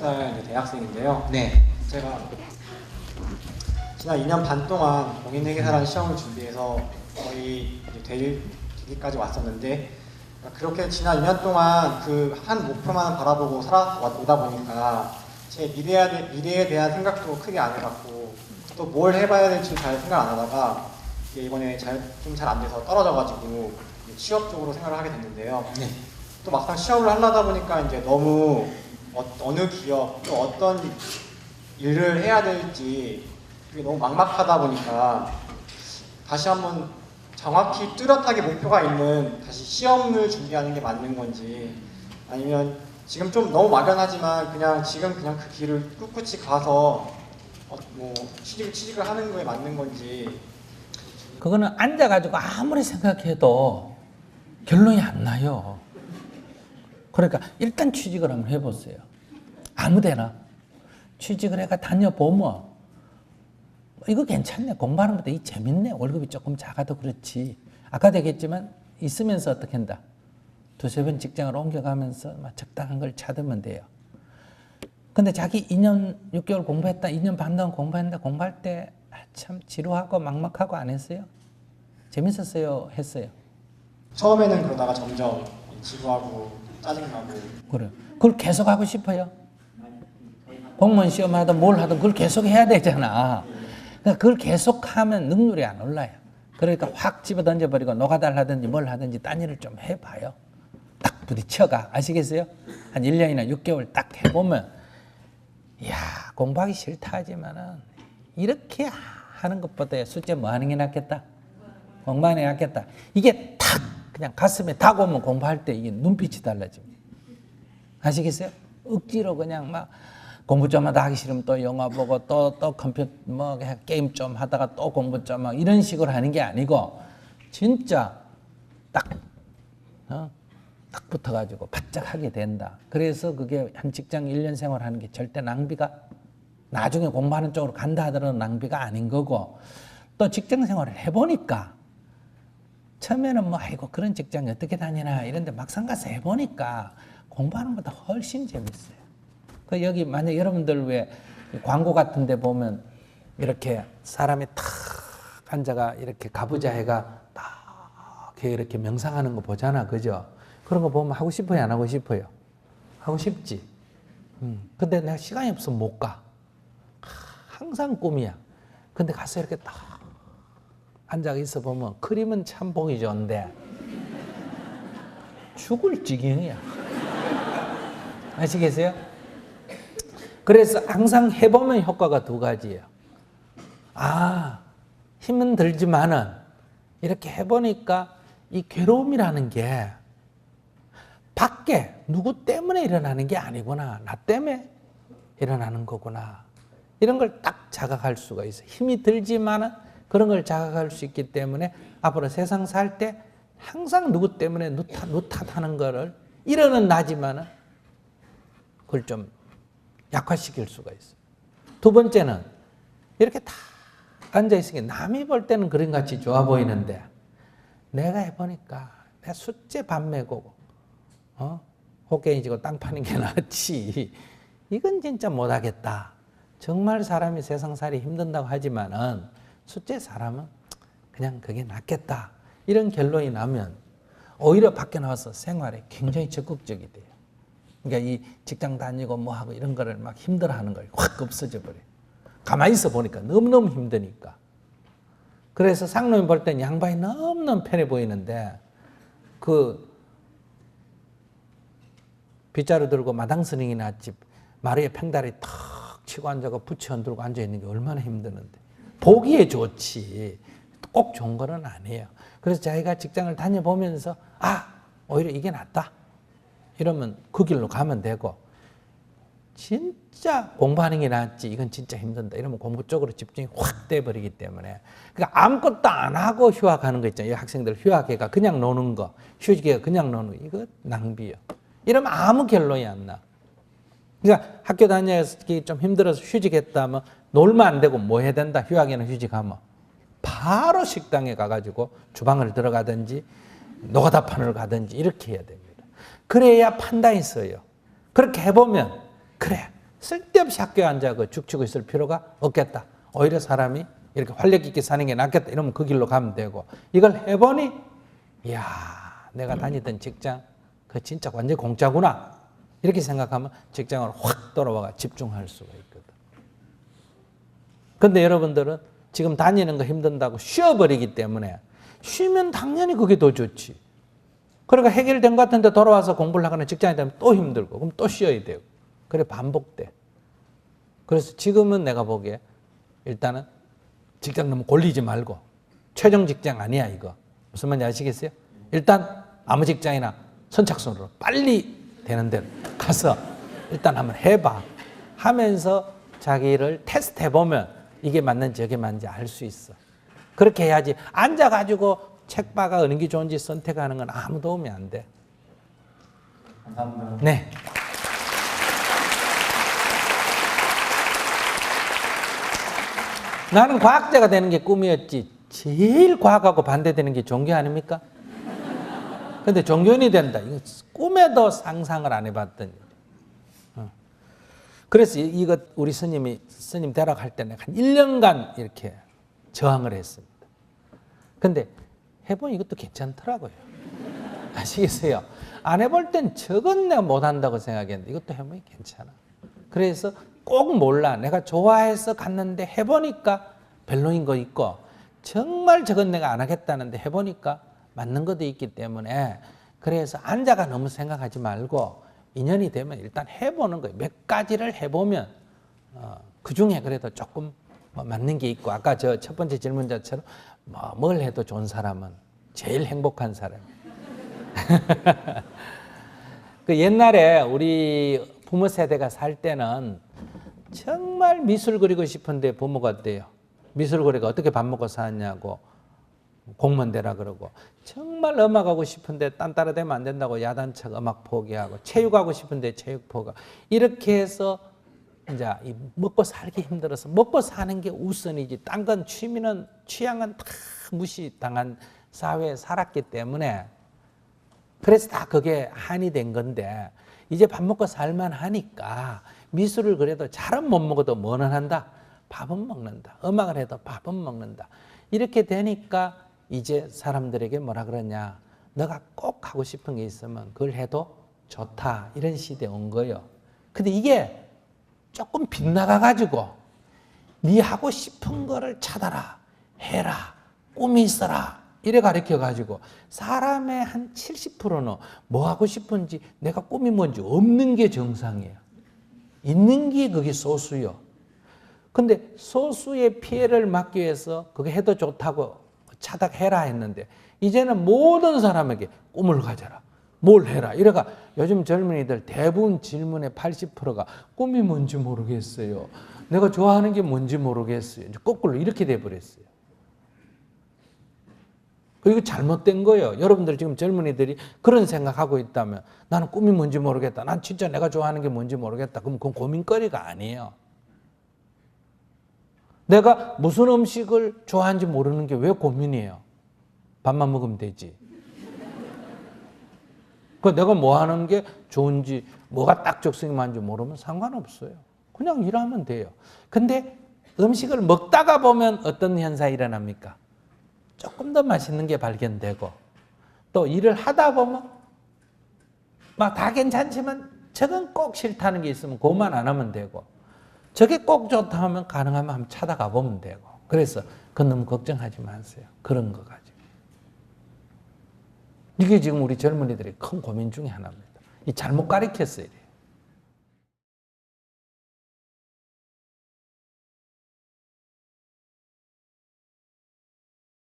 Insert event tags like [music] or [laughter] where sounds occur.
27살 이제 대학생인데요. 네. 제가 지난 2년 반 동안 공인회계사라는 시험을 준비해서 거의 될 기기까지 왔었는데 그렇게 지난 2년 동안 그 한 목표만 바라보고 살아오다 보니까 제 미래에, 대- 미래에 대한 생각도 크게 안 해봤고 또 뭘 해봐야 될지 잘 생각 안 하다가 이번에 잘좀잘 안 돼서 떨어져가지고 취업 쪽으로 생각을 하게 됐는데요. 네. 또 막상 시험을 하려다 보니까 이제 너무 어, 느 기업 또 어떤 일을 해야 될지 그게 너무 막막하다 보니까 다시 한번 정확히 뚜렷하게 목표가 있는 다시 시험을 준비하는 게 맞는 건지 아니면 지금 좀 너무 막연하지만 그냥 지금 그냥 그 길을 꿋꿋이 가서 어, 뭐 취직, 취직을 하는 거에 맞는 건지 그거는 앉아가지고 아무리 생각해도 결론이 안 나요. 그러니까 일단 취직을 한번 해보세요. 아무데나 취직을 해가 다녀보면 이거 괜찮네. 공부하는 것도 이 재밌네. 월급이 조금 작아도 그렇지. 아까도 얘기했지만 있으면서 어떻게 한다. 두세 번 직장을 옮겨가면서 막 적당한 걸 찾으면 돼요. 근데 자기 2년 6개월 공부했다, 2년 반 동안 공부했는데 공부할 때 참 지루하고 막막하고 안 했어요? 재밌었어요? 했어요? 처음에는 그러다가 점점 지루하고 짜증나고 그래. 그걸 계속 하고 싶어요? 공무원 시험 하든 뭘 하든 그걸 계속 해야 되잖아. 그러니까 그걸 계속 하면 능률이 안 올라요. 그러니까 확 집어 던져버리고 하든지 뭘 하든지 딴 일을 좀 해봐요. 딱 부딪혀가. 아시겠어요? 한 1년이나 6개월 딱 해보면, 이야, 공부하기 싫다 하지만은, 이렇게 하는 것보다 숫자 뭐 하는 게 낫겠다? 공부하는 게 낫겠다. 이게 탁, 그냥 가슴에 탁 오면 공부할 때 이게 눈빛이 달라집니다. 아시겠어요? 억지로 그냥 막 공부 좀 하다 하기 싫으면 또 영화 보고 또 또 컴퓨터 뭐 게임 좀 하다가 또 공부 좀 하고 이런 식으로 하는 게 아니고 진짜 딱 어? 딱 붙어가지고 바짝 하게 된다. 그래서 그게 한 직장 1년 생활하는 게 절대 낭비가 나중에 공부하는 쪽으로 간다 하더라도 낭비가 아닌 거고 또 직장 생활을 해보니까 처음에는 뭐 아이고 그런 직장이 어떻게 다니나 이런데 막상 가서 해보니까 공부하는 것보다 훨씬 재밌어요. 그 여기 만약 여러분들 왜 광고 같은데 보면 이렇게 사람이 탁 앉아가 이렇게 가부좌 해가 딱 이렇게 명상하는 거 보잖아, 그죠? 그런 거 보면 하고 싶어요, 안 하고 싶어요? 하고 싶지. 음. 근데 내가 시간이 없으면 못 가. 항상 꿈이야. 근데 가서 이렇게 딱 앉아 있어 보면 그림은 참 보기 좋은데 죽을 지경이야. 아시겠어요? 그래서 항상 해보면 효과가 두 가지예요. 아, 힘은 들지만은 이렇게 해보니까 이 괴로움이라는 게 밖에 누구 때문에 일어나는 게 아니구나. 나 때문에 일어나는 거구나. 이런 걸 딱 자각할 수가 있어. 힘이 들지만은 그런 걸 자각할 수 있기 때문에 앞으로 세상 살 때 항상 누구 때문에 누탓, 누탓하는 거를 이러는 나지만은 그걸 좀 약화시킬 수가 있어. 두 번째는 이렇게 다 앉아 있으니까 남이 볼 때는 그림 같이 좋아 보이는데 내가 해보니까 내 숫제 밥 메고 어? 호갱이 지고 땅 파는 게 낫지. 이건 진짜 못하겠다. 정말 사람이 세상살이 힘든다고 하지만은 숫제 사람은 그냥 그게 낫겠다. 이런 결론이 나면 오히려 밖에 나와서 생활에 굉장히 적극적이 돼요. 그러니까 이 직장 다니고 뭐 하고 이런 거를 막 힘들어 하는 걸 확 없어져 버려요. 가만히 있어 보니까 너무너무 힘드니까. 그래서 상놈이 볼 땐 양반이 너무너무 편해 보이는데 그 빗자루 들고 마당 스닝이 났지 마루에 팽다리 탁 치고 앉아가 부채 흔들고 앉아 있는 게 얼마나 힘드는데 보기에 좋지. 꼭 좋은 거는 아니에요. 그래서 자기가 직장을 다녀보면서 아 오히려 이게 낫다. 이러면 그 길로 가면 되고 진짜 공부하는 게 낫지 이건 진짜 힘든다. 이러면 공부 쪽으로 집중이 확 돼버리기 때문에. 그러니까 아무것도 안 하고 휴학하는 거 있잖아요. 학생들 휴학해가 그냥 노는 거 휴직해가 그냥 노는 거. 이거 낭비요. 이러면 아무 결론이 안 나. 그러니까 학교 다니기 좀 힘들어서 휴직했다 면 놀면 안 되고 뭐 해야 된다 휴학이나 휴직하면 바로 식당에 가가지고 주방을 들어가든지 노가다판을 가든지 이렇게 해야 됩니다. 그래야 판단이 있어요. 그렇게 해보면 그래 쓸데없이 학교에 앉아 그 죽치고 있을 필요가 없겠다. 오히려 사람이 이렇게 활력 있게 사는 게 낫겠다. 이러면 그 길로 가면 되고 이걸 해보니 이야 내가 다니던 직장 그 진짜 완전 공짜구나 이렇게 생각하면 직장으로 확 돌아와가 집중할 수가 있거든. 근데 여러분들은 지금 다니는 거 힘든다고 쉬어버리기 때문에 쉬면 당연히 그게 더 좋지. 그러니까 해결된 것 같은데 돌아와서 공부를 하거나 직장에 되면 또 힘들고 그럼 또 쉬어야 되고 그래 반복돼. 그래서 지금은 내가 보기에 일단은 직장 너무 골리지 말고 최종 직장 아니야 이거 무슨 말인지 아시겠어요? 일단 아무 직장이나 선착순으로 빨리 되는 데로 가서 일단 한번 해봐 하면서 자기를 테스트 해보면 이게 맞는지 저게 맞는지 알 수 있어 그렇게 해야지 앉아가지고 책 봐가 어느 게 좋은지 선택하는 건 아무 도움이 안 돼. 감사합니다. 네. 나는 과학자가 되는 게 꿈이었지. 제일 과학하고 반대되는 게 종교 아닙니까? 근데 종교인이 된다. 이거 꿈에도 상상을 안. 어. 그래서 이- 이거 우리 스님이 스님 대락할 때 내가 한 1년간 이렇게 저항을 했습니다. 근데 해보니 이것도 괜찮더라고요. [laughs] 아시겠어요? 안 해볼 땐 저건 내가 못한다고 생각했는데 이것도 해보니 괜찮아. 그래서 꼭 몰라. 내가 좋아해서 갔는데 해보니까 별로인 거 있고 정말 저건 내가 안 하겠다는데 해보니까 맞는 것도 있기 때문에 그래서 앉아가 너무 생각하지 말고 인연이 되면 일단 해보는 거예요. 몇 가지를 해보면 어, 그 중에 그래도 조금 뭐 맞는 게 있고 아까 저 첫 번째 질문자처럼 뭐 뭘 해도 좋은 사람은 제일 행복한 사람. [laughs] 그 옛날에 우리 부모 세대가 살 때는 정말 미술 그리고 싶은데 부모가 어때요? 미술 그리고 어떻게 밥 먹고 사냐고 공무원 되라 그러고 정말 음악 하고 싶은데 딴 따라 되면 안 된다고 야단차 음악 포기하고 체육 하고 싶은데 체육 포기. 이렇게 해서 이제 이 먹고 살기 힘들어서 먹고 사는 게 우선이지. 딴 건 취미는 취향은 다 무시당한 사회에 살았기 때문에 그래서 다 그게 한이 된 건데 이제 밥 먹고 살만 하니까 미술을 그래도 잘은 못 먹어도 뭐는 한다? 밥은 먹는다. 음악을 해도 밥은 먹는다. 이렇게 되니까 이제 사람들에게 뭐라 그러냐 너가 꼭 하고 싶은 게 있으면 그걸 해도 좋다. 이런 시대에 온 거예요. 근데 이게 조금 빗나가 가지고 네 하고 싶은 거를 찾아라 해라 꿈이 있어라. 이래 가르쳐 가지고 사람의 한 70%는 뭐 하고 싶은지 내가 꿈이 뭔지 없는 게 정상이에요. 있는 게 그게 소수요. 근데 소수의 피해를 막기 위해서 그게 해도 좋다고 차닥해라 했는데 이제는 모든 사람에게 꿈을 가져라. 뭘 해라. 이래가 요즘 젊은이들 대부분 질문의 80%가 꿈이 뭔지 모르겠어요. 내가 좋아하는 게 뭔지 모르겠어요. 이제 거꾸로 이렇게 돼버렸어요. 이거 잘못된 거예요. 여러분들 지금 젊은이들이 그런 생각하고 있다면 나는 꿈이 뭔지 모르겠다. 난 진짜 내가 좋아하는 게 뭔지 모르겠다. 그럼 그건 고민거리가 아니에요. 내가 무슨 음식을 좋아하는지 모르는 게 왜 고민이에요? 밥만 먹으면 되지. 그 내가 뭐 하는 게 좋은지, 뭐가 딱 적성이 맞는지 모르면 상관없어요. 그냥 일하면 돼요. 근데 음식을 먹다가 보면 어떤 현상이 일어납니까? 조금 더 맛있는 게 발견되고, 또 일을 하다 보면 막 다 괜찮지만 저건 꼭 싫다는 게 있으면 그것만 안 하면 되고, 저게 꼭 좋다 하면 가능하면 한번 찾아가 보면 되고. 그래서 그건 너무 걱정하지 마세요. 그런 거 가지고. 이게 지금 우리 젊은이들의 큰 고민 중에 하나입니다. 이 잘못 가르쳤어요.